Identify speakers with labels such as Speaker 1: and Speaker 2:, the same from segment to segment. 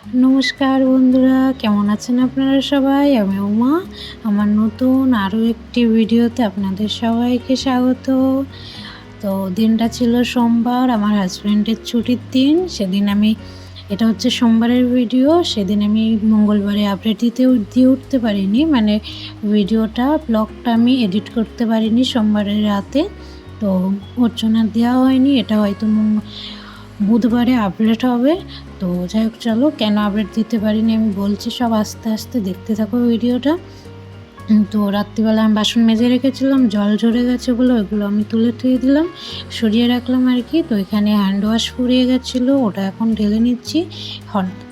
Speaker 1: নমস্কার বন্ধুরা, কেমন আছেন আপনারা সবাই? আমি উমা, আমার নতুন আরও একটি ভিডিওতে আপনাদের সবাইকে স্বাগত। তো দিনটা ছিল সোমবার, আমার হাজব্যান্ডের ছুটির দিন। সেদিন আমি, এটা হচ্ছে সোমবারের ভিডিও, সেদিন আমি মঙ্গলবারে আপডেট দিতে, দিয়ে উঠতে পারিনি। মানে ভিডিওটা ব্লগটা আমি এডিট করতে পারিনি সোমবারের রাতে। তো জন্য দেওয়া হয়নি, এটা হয়তো বুধবারে আপডেট হবে। তো যাই হোক, চলো কেন আপডেট দিতে পারিনি আমি বলছি, সব আস্তে আস্তে দেখতে থাকো ভিডিওটা। তো রাত্রিবেলা আমি বাসন মেজে রেখেছিলাম, জল ঝরে গেছে বলে ওইগুলো আমি তুলে টুয়ে দিলাম, সরিয়ে রাখলাম আর কি। তো এখানে হ্যান্ড ওয়াশ ফুরিয়ে গেছিল, ওটা এখন ঢেলে নিচ্ছি।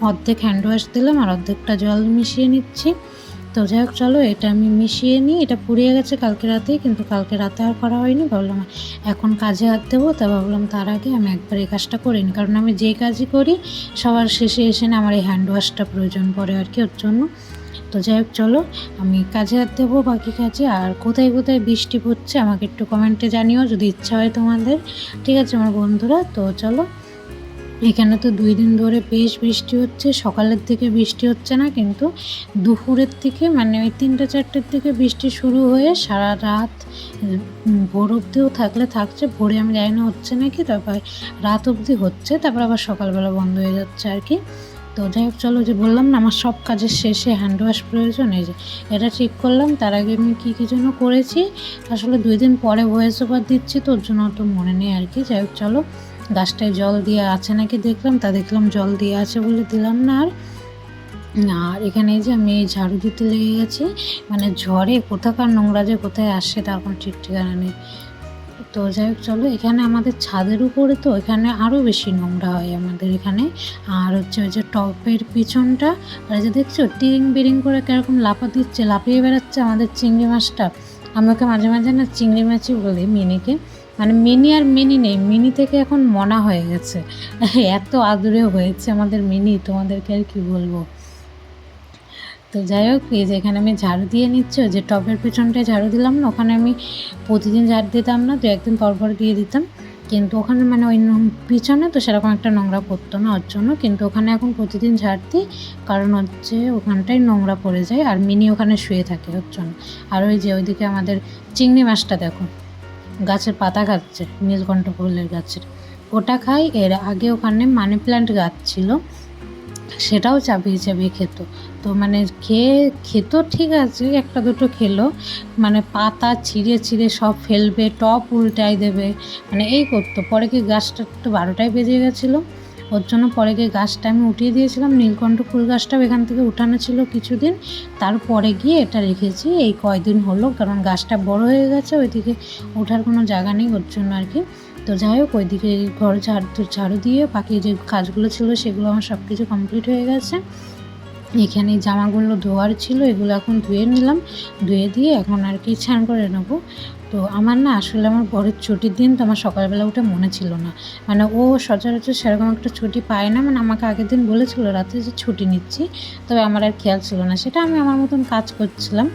Speaker 1: অর্ধেক হ্যান্ড ওয়াশ দিলাম আর অর্ধেকটা জল মিশিয়ে নিচ্ছি। তো যাই হোক, চলো, এটা আমি মিশিয়ে নিই। এটা পুড়িয়ে গেছে কালকে রাতেই, কিন্তু কালকে রাতে আর করা হয়নি। ভাবলাম, এখন কাজে হাত দেবো, তা ভাবলাম তার আগে আমি একবার এই কাজটা করে নিই। কারণ আমি যে কাজই করি, সবার শেষে এসে না আমার এই হ্যান্ড ওয়াশটা প্রয়োজন পড়ে আর কি ওর জন্য। তো যাই হোক, চলো, আমি কাজে হাত দেবো বাকি কাজে। আর কোথায় কোথায় বৃষ্টি পড়ছে আমাকে একটু কমেন্টে জানিও, যদি ইচ্ছা হয় তোমাদের। ঠিক আছে, আমার বন্ধুরা, তো চলো। এখানে তো দুই দিন ধরে বেশ বৃষ্টি হচ্ছে। সকালের থেকে বৃষ্টি হচ্ছে না, কিন্তু দুপুরের থেকে মানে ওই তিনটে, চারটের থেকে বৃষ্টি শুরু হয়ে সারা রাত ভোর অবধিও থাকলে থাকছে, ভোরে আমি জানি না হচ্ছে নাকি, তারপর রাত অবধি হচ্ছে, তারপর আবার সকালবেলা বন্ধ হয়ে যাচ্ছে আর কি। তো যাই হোক, চলো যে বললাম না, আমার সব কাজের শেষে হ্যান্ড ওয়াশ প্রয়োজন, এই যে এটা ঠিক করলাম, তার আগে আমি কী কী জন্য করেছি, আসলে দুই দিন পরে ভয়েস ওভার দিচ্ছি, তো ওর জন্য অত মনে নেই আর কি। যাই হোক, চলো। গাছটায় জল দিয়ে আছে নাকি দেখলাম, তা দেখলাম জল দিয়ে আছে বলে দিলাম না আর। আর এখানে যে আমি ঝাড়ু দিতে লেগে গেছি মানে ঝড়ে কোথাকার নোংরা যে কোথায় আসে তার কোনো ঠিক ঠিকানা নেই। তো যাই হোক, চলো, এখানে আমাদের ছাদের উপরে তো এখানে আরও বেশি নোংরা হয় আমাদের এখানে। আর হচ্ছে ওই যে টপের পিছনটা, আর যে দেখছ টিরিং বিরিং করে কীরকম লাফা দিচ্ছে লাফিয়ে বেড়াচ্ছে আমাদের চিংড়ি মাছটা। আমি ওকে মাঝে মাঝে না চিংড়ি মাছই বলি মিনিকে। মানে মিনি আর মিনি নেই, মিনি থেকে এখন মনা হয়ে গেছে। এত আদুরে হয়েছে আমাদের মিনি, তোমাদেরকে আর কি বলব? তো যাই হোক, এই যে এখানে আমি ঝাড়ু দিয়ে নিচ্ছি যে টবের পেছনটায় ঝাড়ু দিলাম না, ওখানে আমি প্রতিদিন ঝাড়ু দিতাম না দু একদিন পর পর দিয়ে দিতাম। কিন্তু ওখানে মানে ওই পিছনে তো সেরকম একটা নোংরা পড়তো না ওর জন্য, কিন্তু ওখানে এখন প্রতিদিন ঝাড় দিই, কারণ হচ্ছে ওখানটায় নোংরা পড়ে যায়, আর মিনি ওখানে শুয়ে থাকে ওর জন্য। আর ওই যে ওইদিকে আমাদের চিংড়ি মাছটা দেখো। গাছের পাতা খাচ্ছে নীলকণ্ঠ ফুলের গাছের। ওটা খাই, এর আগে ওখানে মানি প্ল্যান্ট গাছ ছিল, সেটাও চাপিয়ে চাপিয়ে খেত। তো মানে খেয়ে, খেত ঠিক আছে, একটা দুটো খেলো। মানে পাতা ছিঁড়ে ছিঁড়ে সব ফেলবে, টপ উল্টাই দেবে মানে এই করতো। পরে কি গাছটা তো বারোটায় বেজে গেছিল ওর জন্য পরে গিয়ে গাছটা আমি উঠিয়ে দিয়েছিলাম, নীলকণ্ঠ ফুল গাছটাও এখান থেকে উঠানো ছিল কিছুদিন। তারপরে গিয়ে এটা রেখেছি, এই কয়দিন হলো, কারণ গাছটা বড় হয়ে গেছে, ওইদিকে ওঠার কোনো জায়গা নেই ওর জন্য আর কি। তো যাই হোক, ওইদিকে ঘর ঝাড়ু ঝাড়ু দিয়ে বাকি যে কাজগুলো ছিল সেগুলো আমার সব কিছু কমপ্লিট হয়ে গেছে। এখানে জামাগুলো ধোয়ার ছিল, এগুলো এখন ধুয়ে নিলাম, ধুয়ে দিয়ে এখন আর কি ছান করে নেব। তো আমার না আসলে আমার বরের ছুটির দিন তো আমার সকালবেলা উঠে মনে ছিল না। মানে ও সচরাচর সেরকম একটা ছুটি পায় না মানে আমাকে আগের দিন বলেছিল রাতে যে ছুটি নিচ্ছি, তবে আমার আর খেয়াল ছিল না। সেটা আমি আমার মতন কাজ করছিলাম।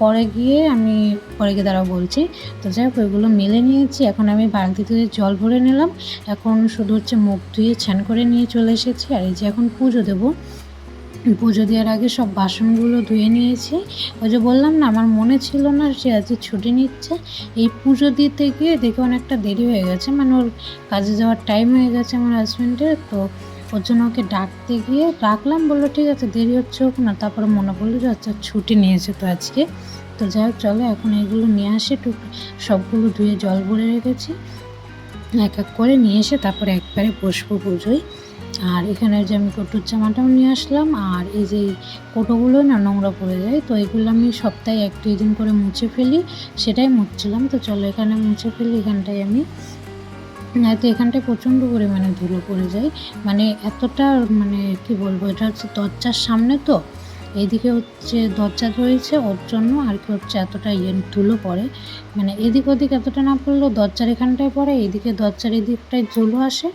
Speaker 1: পরে গিয়ে আমি, পরে গিয়ে দাঁড়াও বলছি, তো যাই হোক ওইগুলো মেলে নিয়েছি, এখন আমি বালতিতে জল ভরে নিলাম। এখন শুধু হচ্ছে মুখ ধুয়ে ছান করে নিয়ে চলে এসেছি, আর এই যে এখন পুজো দেবো। পুজো দেওয়ার আগে সব বাসনগুলো ধুয়ে নিয়েছি। ওই যে বললাম না, আমার মনে ছিল না সে আজকে ছুটি নিচ্ছে। এই পুজো দিতে গিয়ে দেখে অনেকটা দেরি হয়ে গেছে। মানে ওর কাজে যাওয়ার টাইম হয়ে গেছে আমার হাজব্যান্ডের তো ওর জন্য ওকে ডাকতে গিয়ে ডাকলাম, বলল, ঠিক আছে, দেরি হচ্ছে হোক না। তারপরে মনে পড়ল যে আচ্ছা ছুটি নিয়েছে তো আজকে। তো যাই হোক, চলো, এখন এগুলো নিয়ে আসে। টুক, সবগুলো ধুয়ে জল ভরে রেখেছি। এক এক করে নিয়ে এসে তারপরে একবারে বসবো পুজোয়। আর এখানে যে আমি কটুর জামাটাও নিয়ে আসলাম, আর এই যে কোটোগুলো না নোংরা পড়ে যায়, তো এগুলো আমি সপ্তাহে এক দুই দিন করে মুছে ফেলি, সেটাই মুছছিলাম। তো চলো এখানে মুছে ফেলি, এখানটায় আমি। তো এখানটায় প্রচণ্ড পরিমাণে ধুলো পড়ে যায়। মানে এতটা মানে কি বলব, এটা হচ্ছে দরজার সামনে তো এইদিকে হচ্ছে দরজা রয়েছে ওর জন্য আর কি হচ্ছে এতটা ইয়ে ধুলো পড়ে। মানে এদিক ওদিক এতটা না পড়লেও দরজার এখানটায় পড়ে, এদিকে দরজার এদিকটায় দিকটায় ধুলো আসে,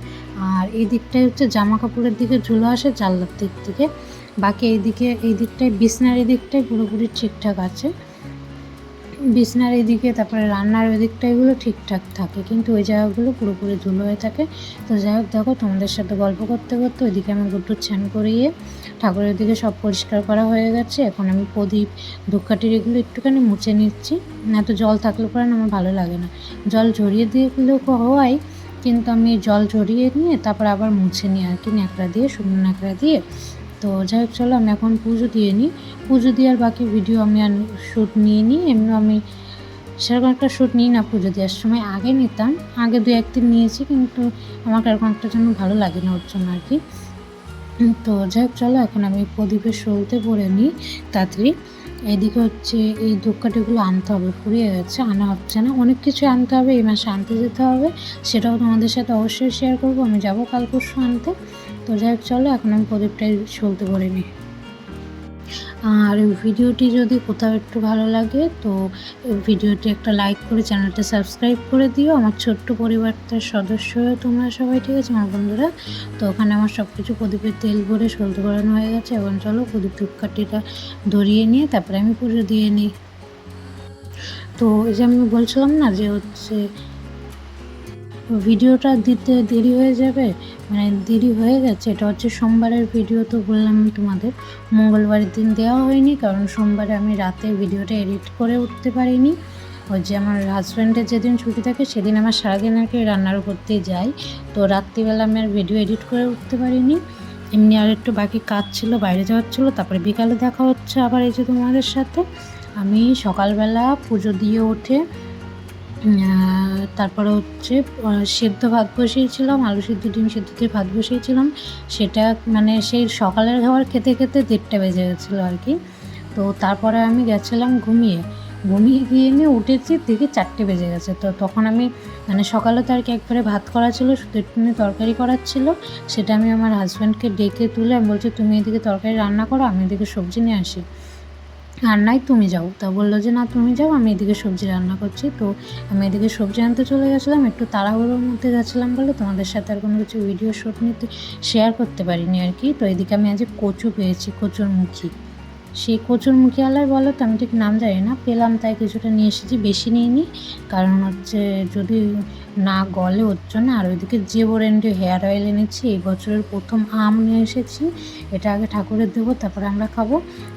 Speaker 1: আর এই দিকটায় হচ্ছে জামা কাপড়ের দিকে ঝুলো আসে জানলার দিক থেকে। বাকি এইদিকে এই দিকটায় বিছনার এই দিকটায় পুরোপুরি ঠিকঠাক আছে। বিছনার এদিকে তারপরে রান্নার ওই দিকটা এগুলো ঠিকঠাক থাকে, কিন্তু ওই জায়গাগুলো পুরোপুরি ধুলো হয়ে থাকে। তো যাই হোক, দেখো তোমাদের সাথে গল্প করতে করতে ওইদিকে আমি গুট্টু স্নান করিয়ে ঠাকুরের দিকে সব পরিষ্কার করা হয়ে গেছে। এখন আমি প্রদীপ ধূপকাঠির এগুলো একটুখানি মুছে নিচ্ছি। না তো জল থাকলে পরে আমার ভালো লাগে না। জল ঝরিয়ে দিলেও হওয়াই কিন্তু আমি জল ঝরিয়ে নিয়ে তারপর আবার মুছে নিই আর কি, ন্যাকড়া দিয়ে, শুকনো ন্যাকড়া দিয়ে। তো যাই হোক, চলো আমি এখন পুজো দিয়ে নিই। পুজো দেওয়ার বাকি ভিডিও আমি আর শ্যুট নিয়ে নিই এমনি আমি সেরকম একটা শ্যুট নিই না পুজো দেওয়ার সময়। আগে নিতাম, আগে দু একদিন নিয়েছি, কিন্তু আমার এরকম একটা জন্য ভালো লাগে না ওর জন্য আর কি। তো যাই চলো এখন আমি প্রদীপের সলতে পরে নিই, তাড়াতাড়ি। এদিকে হচ্ছে এই ধূপকাঠিগুলো আনতে হবে ফুরিয়ে গেছে। আনা হচ্ছে না, অনেক কিছু আনতে হবে, এই মাসে আনতে যেতে হবে। সেটাও তোমাদের সাথে অবশ্যই শেয়ার করব, আমি যাব কাল পরশু আনতে। তো যাই চলো এখন আমি প্রদীপটাই সলতে পরে নিই। আর ভিডিওটি যদি কোথাও একটু ভালো লাগে, তো ভিডিওটি একটা লাইক করে চ্যানেলটা সাবস্ক্রাইব করে দিও। আমার ছোট্ট পরিবারটার সদস্য তোমরা সবাই, ঠিক আছে, আমার বন্ধুরা? তো ওখানে আমার সব কিছু প্রদীপের তেল ভরে সলতে করানো হয়ে গেছে। এখন চলো প্রদীপ ধূপকাঠিটা ধরিয়ে নিয়ে তারপরে আমি পুজো দিয়ে নিই। তো এই যে আমি বলছিলাম না যে হচ্ছে ভিডিওটা দিতে দেরি হয়ে যাবে? মানে দেরি হয়ে গেছে, এটা হচ্ছে সোমবারের ভিডিও তো বললাম তোমাদের। মঙ্গলবারের দিন দেওয়া হয়নি, কারণ সোমবারে আমি রাতে ভিডিওটা এডিট করে উঠতে পারিনি। ওই যে আমার হাজব্যান্ডের যেদিন ছুটি থাকে, সেদিন আমার সারাদিন আর কি রান্নার করতে যাই। তো রাত্রিবেলা আমি আর ভিডিও এডিট করে উঠতে পারিনি। এমনি আর একটু বাকি কাজ ছিল, বাইরে যাওয়ার ছিল, তারপরে বিকালে দেখা হচ্ছে আবার এই যে তোমাদের সাথে। আমি সকালবেলা পুজো দিয়ে উঠে তারপরে হচ্ছে সেদ্ধ ভাত বসিয়েছিলাম, আলু সেদ্ধ, ডিম সেদ্ধ দিয়ে ভাত বসিয়েছিলাম। সেটা মানে সেই সকালের খাবার খেতে খেতে দেড়টা বেজে গেছিল আর কি। তো তারপরে আমি গেছিলাম ঘুমিয়ে। ঘুমিয়ে গিয়ে নিয়ে উঠেছি, দেখি চারটে বেজে গেছে। তো তখন আমি মানে সকালে তো আর কি একবারে ভাত করা ছিল, শুধু একটুখানি তরকারি করার ছিল। সেটা আমি আমার হাজব্যান্ডকে ডেকে তুলে আমি বলছি, তুমি এদিকে তরকারি রান্না করো, আমি এদিকে সবজি নিয়ে আসি। নাই, তুমি যাও। তা বলল যে, না, তুমি যাও, আমি এদিকে সবজি রান্না করছি। তো আমি এদিকে সবজি আনতে চলে গেছিলাম, একটু তাড়াহুড়োর মধ্যে গেছিলাম বলে তোমাদের সাথে আর কোনো কিছু ভিডিও শ্যুট নিতে শেয়ার করতে পারিনি আর কি। তো এদিকে আমি আজ কচু পেয়েছি, কচুর মুখী। সেই কচুর আলার বলো তো, আমি ঠিক নাম জানি না, পেলাম তাই কিছুটা নিয়ে এসেছি, বেশি নিইনি। কারণ হচ্ছে যদি না গলে ওর জন্য, আর ওইদিকে যে ব্র্যান্ডে হেয়ার অয়েল এনেছি, এই বছরের প্রথম আম নিয়ে এসেছি, এটা আগে ঠাকুরের দেবো, তারপরে আমরা খাব।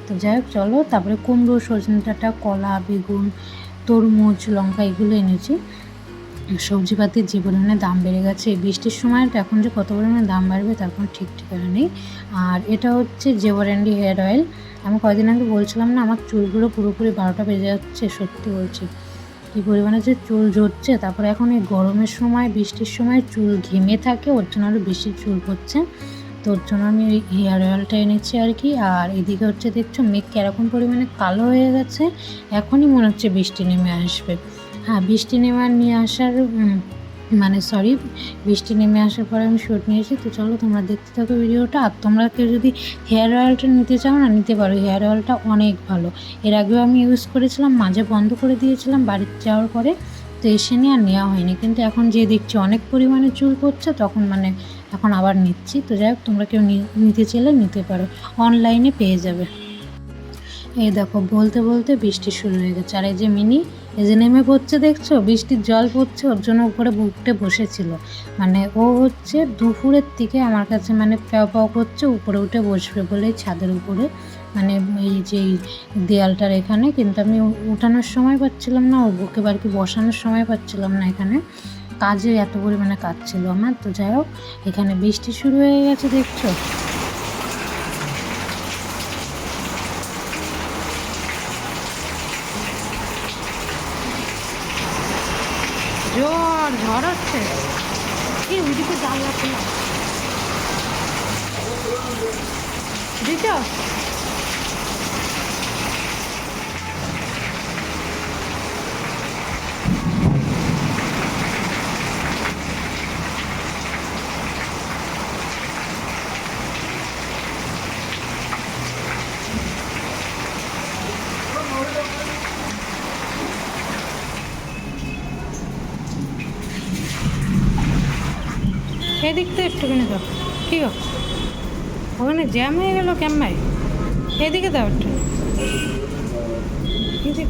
Speaker 1: তো যাই হোক, চলো, তারপরে কুমড়ো, সজনে ডাঁটা, কলা, বেগুন, তরমুজ, লঙ্কা, এগুলো এনেছি। সবজিপাতির যে পরিমাণে দাম বেড়ে গেছে। বৃষ্টির সময় এখন যে কত পরিমাণে দাম বাড়বে তার কোনো ঠিক ঠিকানা নেই। আর এটা হচ্ছে জেওয়ারেন্ডি হেয়ার অয়েল। আমি কয়দিন আগে বলছিলাম না, আমার চুলগুলো পুরোপুরি বারোটা বেজে যাচ্ছে, সত্যি বলছি। কী পরিমাণে যে চুল ঝরছে, তারপরে এখন এই গরমের সময়, বৃষ্টির সময় চুল ঘেমে থাকে, ওর জন্য আরও বেশি চুল পড়ছে। তো ওর জন্য আমি ওই হেয়ার অয়েলটা এনেছি আর কি। আর এদিকে হচ্ছে দেখছ, মেঘ কীরকম পরিমাণে কালো হয়ে গেছে। এখনই মনে হচ্ছে বৃষ্টি নেমে আসবে। হ্যাঁ বৃষ্টি নেমে নিয়ে আসার মানে সরি বৃষ্টি নেমে আসার পরে আমি শ্যুট নিয়েছি। তো চলো তোমরা দেখতে থাকো ভিডিওটা। আর তোমরা কেউ যদি হেয়ার অয়েলটা নিতে চাও না, নিতে পারো। হেয়ার অয়েলটা অনেক ভালো। এর আগেও আমি ইউজ করেছিলাম, মাঝে বন্ধ করে দিয়েছিলাম বাড়িতে যাওয়ার পরে। তো এসে নিয়ে আর নেওয়া হয়নি। কিন্তু এখন যে দেখছি অনেক পরিমাণে চুল পড়ছে, তখন মানে এখন আবার নিচ্ছি। তো যাই হোক, তোমরা কেউ নিতে চাইলে নিতে পারো। অনলাইনে পেয়ে যাবে। এই দেখো, বলতে বলতে বৃষ্টি শুরু হয়ে গেছে। আর এই যে মিনি এই যে নেমে পড়ছে দেখছ? বৃষ্টির জল পড়ছে, ওর জন্য উপরে বুকটে বসেছিল। মানে ও হচ্ছে দুপুরের দিকে আমার কাছে মানে প্যাও প্যাও করছে, উপরে উঠে বসবে বলে ছাদের উপরে। মানে এই যে দেয়ালটার এখানে, কিন্তু আমি উঠানোর সময় পাচ্ছিলাম না ওর বুকে কি বসানোর সময় পাচ্ছিলাম না এখানে। কাজে এত পরিমাণে কাজ ছিল আমার। তো যাই হোক, এখানে বৃষ্টি শুরু হয়ে গেছে দেখছ? জোর ঝড় হচ্ছে। কি ওইদিকে জাল আছে এদিকটা একটুখানি দাও। কী গো? ওখানে জ্যাম হয়ে গেল ক্যাম্বাই এদিকে দাও একটু। এদিকে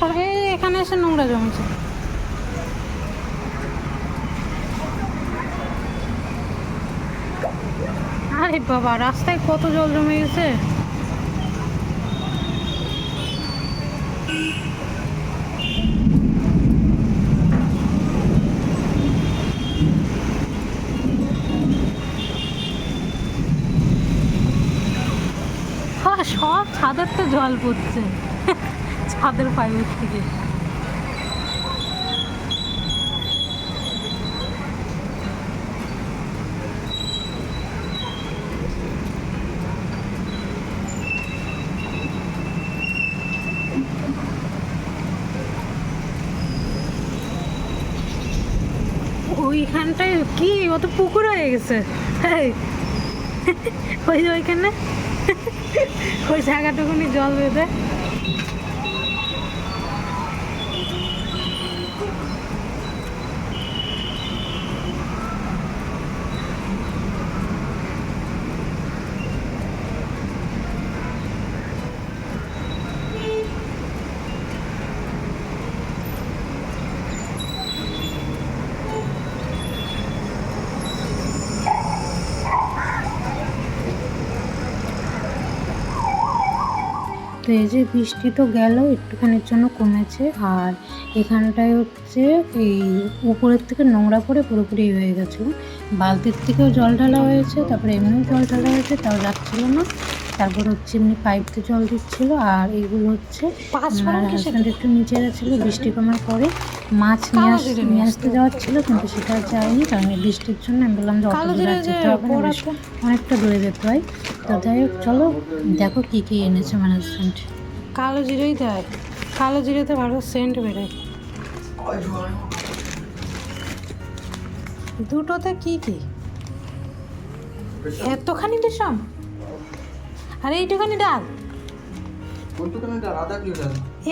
Speaker 1: সবাই এখানে এসে নোংরা জমেছে। আরে বাবা, রাস্তায় কত জল জমে গেছে? হ্যাঁ সব ছাদের তো জল পড়ছে। ছাদের পাইপের থেকে। ওইখানটায় কি? ও পুকুর হয়ে গেছে। ওই যে ওইখানে। ওই জায়গাটুকুনি জল বেঁধে। তো এই যে বৃষ্টি তো গেল, একটুখানির জন্য কমেছে। আর এখানটায় হচ্ছে এই উপরের থেকে নোংরা পড়ে পুরোপুরি হয়ে গেছে বালতির থেকেও জল ঢালা হয়েছে, তারপরে এমনিও জল ঢালা হয়েছে, তাও যাচ্ছিল না। তারপর হচ্ছে এমনি পাইপ দিয়ে জল দিচ্ছিল আর এইগুলো হচ্ছে একটু নিচে গেছিল বৃষ্টি কমার পরে মাছ নিয়ে আস নিয়ে আসতে যাওয়ার ছিল কিন্তু সেটা যায়নি কারণ বৃষ্টির জন্য আমি বললাম যে অত দূরে আর যেতে হবে না অনেকটা দূরে যেতে হয়। তো যাই হোক চলো দেখো কী কী এনেছে ম্যানেজমেন্ট কালো জিরেই দেয়। কালো জিরেতে ভালো সেন্ট বেরোয়। দুটোতে কি কি? এতখানি দিশাম আর এইটুখানি ডাল।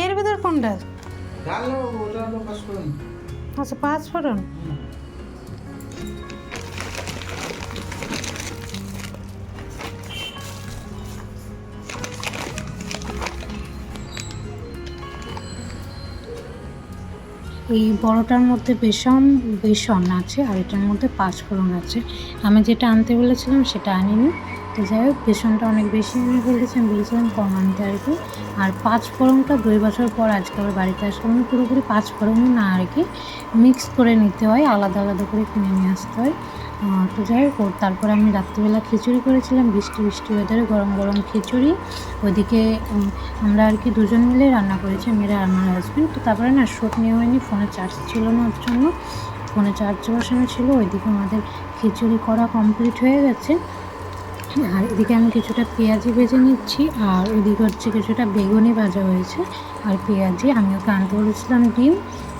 Speaker 1: এর ভেতর কোন ডাল? আচ্ছা পাঁচ ফোড়ন? এই বড়টার মধ্যে বেসন বেসন আছে আর এটার মধ্যে পাঁচ ফোড়ন আছে। আমি যেটা আনতে বলেছিলাম সেটা আনিনি। তো যাই হোক বেসনটা অনেক বেশি এনে ফেলেছি আমি বলেছিলাম কম আনতে আর কি। আর পাঁচ ফোড়নটা দুই বছর পর আজকে আবার বাড়িতে আসলাম, আমি পুরোপুরি পাঁচ ফোড়নই না আর কি মিক্স করে নিতে হয়, আলাদা আলাদা করে কিনে নিয়ে আসতে হয়। তো যাই হোক তারপরে আমি রাত্রিবেলা খিচুড়ি করেছিলাম, বৃষ্টি বৃষ্টি ওয়েদারে গরম গরম খিচুড়ি। ওইদিকে আমরা আর কি দুজন মিলে রান্না করেছি, মেয়েরা আমার হাজব্যান্ড তো তারপরে না শ্যুট নেওয়া হয়নি, ফোনে চার্জ ছিল না ওর জন্য। ফোনে চার্জ বসানো ছিল, ওইদিকে আমাদের খিচুড়ি করা কমপ্লিট হয়ে গেছে। আর এদিকে আমি কিছুটা পেঁয়াজি ভেজে নিচ্ছি, আর ওইদিকে হচ্ছে কিছুটা বেগুনি ভাজা হয়েছে। আর পেঁয়াজি আমি ওকে আনতে বলেছিলাম ডিম।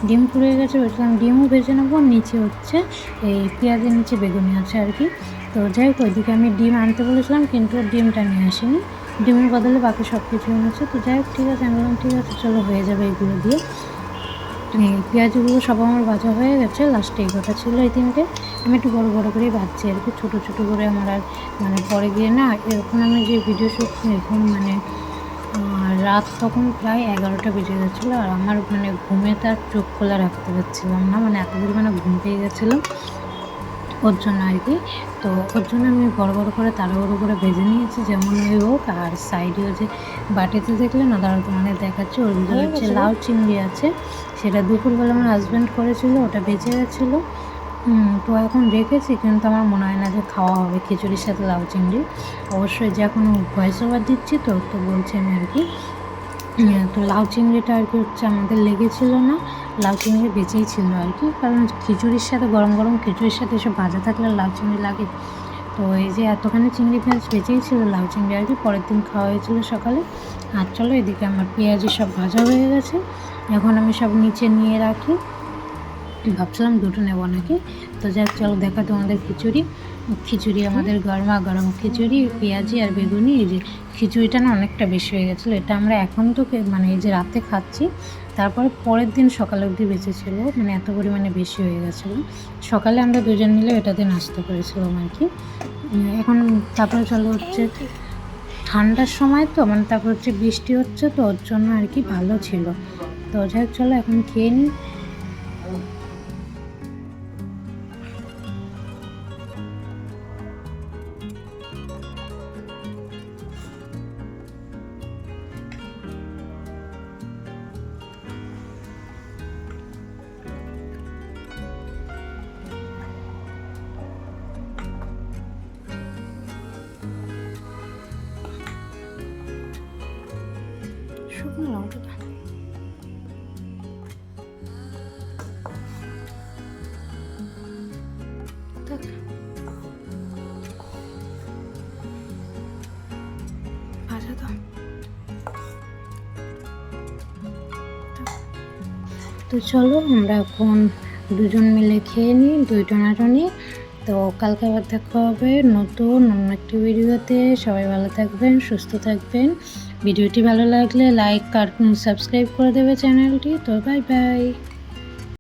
Speaker 1: ডিম পুড়ে গেছে, বলছিলাম ডিমও ভেজে নেব, নিচে হচ্ছে এই পেঁয়াজের নিচে বেগুনি আছে আর কি। তো যাই হোক, ওইদিকে আমি ডিম আনতে বলেছিলাম, কিন্তু ডিমটা নিয়ে আসেনি। ডিমের বদলে বাকি সব কিছু এনেছে। তো যাই হোক, ঠিক আছে, আমি বললাম, ঠিক আছে, চলো হয়ে যাবে এগুলো দিয়ে। পেঁয়াজগুলো সব আমার ভাজা হয়ে গেছে লাস্টে কথা ছিল এই তিনটে। আমি একটু বড়ো বড়ো করেই ভাজছি আর কি, ছোটো ছোটো করে আমার আর মানে পরে গিয়ে না, এরকম আমি যে ভিডিও শ্যুট এখন মানে রাত তখন প্রায় এগারোটা বেজে গেছিল আর আমার মানে ঘুমে তার চোখ খোলা রাখতে পারছিলাম না মানে এত পরিমাণে ঘুম পেয়ে গেছিল। ওর জন্য আর কি। তো ওর জন্য আমি বড় বড় করে তাড়াহুড়ো করে ভেজে নিয়েছি যেমন ওই হোক। আর সাইডেও যে বাটিতে দেখলে না দাঁড়াও তোমাদের দেখাচ্ছি। ওর ভিতরে হচ্ছে লাউ চিংড়ি আছে সেটা দুপুরবেলা আমার হাজব্যান্ড করেছিল ওটা বেঁচে গেছিল। তো এখন রেখেছি কিন্তু আমার মনে হয় না যে খাওয়া হবে খিচুড়ির সাথে লাউ চিংড়ি। অবশ্যই যে এখন ভয়েস ওভার দিচ্ছি তো তো বলছি আমি আর কি। তো লাউ চিংড়িটা আর কি হচ্ছে আমাদের লেগেছিল না। লাউ চিংড়ি বেঁচেই ছিল আর কি, কারণ খিচুড়ির সাথে, গরম গরম খিচুড়ির সাথে এসব ভাজা থাকলে লাউ চিংড়ি লাগে। তো এই যে এতখানি চিংড়ি পেঁয়াজ বেঁচেই ছিল, লাউ চিংড়ি আর কি পরের দিন খাওয়া হয়েছিল সকালে। আর চলো এদিকে আমার পেঁয়াজি সব ভাজা হয়ে গেছে। এখন আমি সব নিচে নিয়ে রাখি। ভাবছিলাম দুটো নেব নাকি? তো যাক, চলো দেখা তোমাদের খিচুড়ি। খিচুড়ি আমাদের গরমা গরম খিচুড়ি, পেঁয়াজি আর বেগুনি, এই যে খিচুড়িটা না অনেকটা বেশি হয়ে গেছিল। এটা আমরা এখন তো মানে এই যে রাতে খাচ্ছি, তারপরে পরের দিন সকাল অবধি বেঁচে বেঁচেছিলো মানে এত পরিমাণে বেশি হয়ে গেছিল। সকালে আমরা দুজন মিলে এটাতে নাস্তা করেছিলাম আর কি। এখন তারপরে চলো হচ্ছে ঠান্ডার সময় তো মানে তারপর হচ্ছে বৃষ্টি হচ্ছে তো, ওর জন্য আর কি ভালো ছিল। তো যাই চলো এখন খেয়ে নিই দাও। তো চলো, আমরা এখন দুজন মিলে খেয়ে নিই, দুই টনাটনি তো কালকে আবার দেখা হবে নতুন অন্য একটি ভিডিওতে। সবাই ভালো থাকবেন, সুস্থ থাকবেন। ভিডিওটি ভালো লাগলে লাইক আর সাবস্ক্রাইব করে দেবে চ্যানেলটি। তো বাই বাই